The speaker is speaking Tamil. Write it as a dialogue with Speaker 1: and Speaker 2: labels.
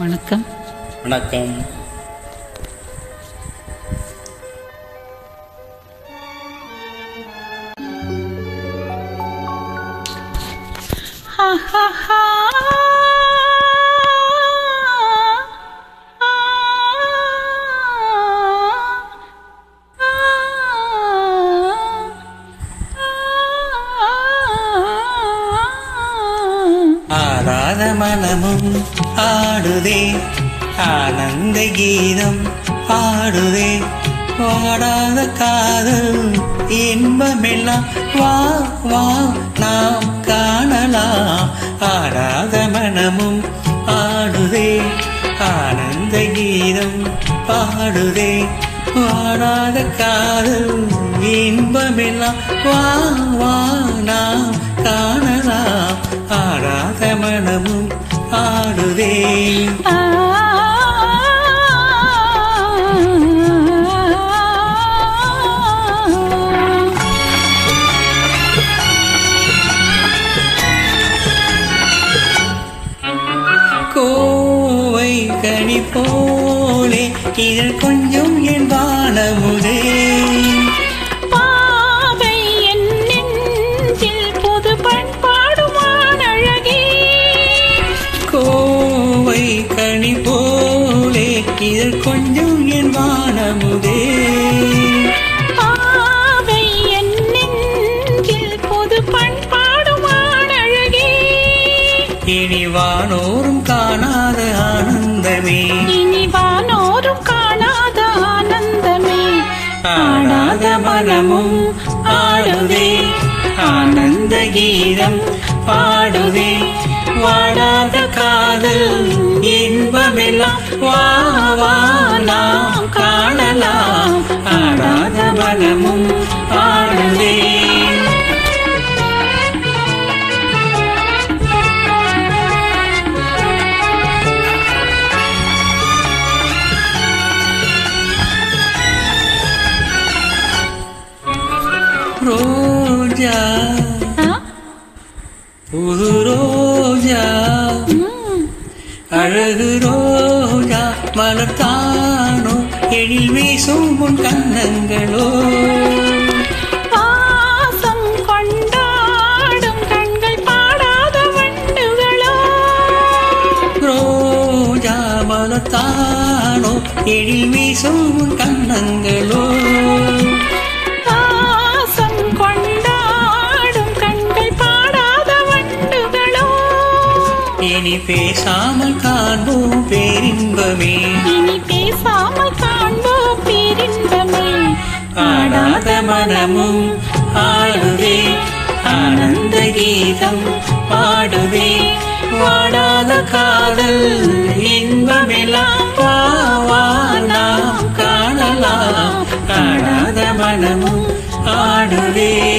Speaker 1: வணக்கம்
Speaker 2: வணக்கம்
Speaker 1: ஹா, ஹா, ஹா.
Speaker 2: ஆராத ஆடுதே. ஆனந்த கீதம் பாடுதே. வாடாத காதல் இன்பமெல்லாம் வா வா நாம் காணலாம். ஆடாத மனமும் ஆடுதே. ஆனந்த கீதம் பாடுதே. வாடாத காதல் இன்பமெல்லாம் வா வா நாம் காணலாம். ஆடாத மனமும் ஆடுதே. கோவை கனி போலே இதழ் கொஞ்சம் என் வானமுதே வானமுதே
Speaker 1: பாவை என் நெஞ்சில் புது பண்பாடுமான் அழகே
Speaker 2: இனி வானோரும் காணாத ஆனந்தமே
Speaker 1: இனி வானோரும் காணாத ஆனந்தமே
Speaker 2: ஆடாத மனமும் ஆடுதே ஆனந்த கீதம் பாடுதே வாடாத காதல் இன்பமெல்லாம் வா நாம் மனமும் ஆடுதே ரோஜா? புது ரோஜா. அழகு ரோஜா மலர்த்தானோ எழில் வீசும் உன் கண்ணங்களோ
Speaker 1: பாசம் கொண்டாடும் கண்கள் பாடாத வண்டுகளோ.
Speaker 2: ரோஜா மலர்த்தானோ எழில் வீசும் உன் கண்ணங்களோ
Speaker 1: பாசம் கொண்டாடும் கண்கள் பாடாத வண்டுகளோ.
Speaker 2: இனி பேசாமல் காண்போம் பேரின்பமே.
Speaker 1: இனி பேசாமல் காண்போம்
Speaker 2: ஆடாத மனமும் ஆடுதே. ஆனந்த கீதம் பாடுதே. வாடாத காதல் இன்பமெல்லாம் வா வா நாம் காணலாம். ஆடாத மனமும் ஆடுதே.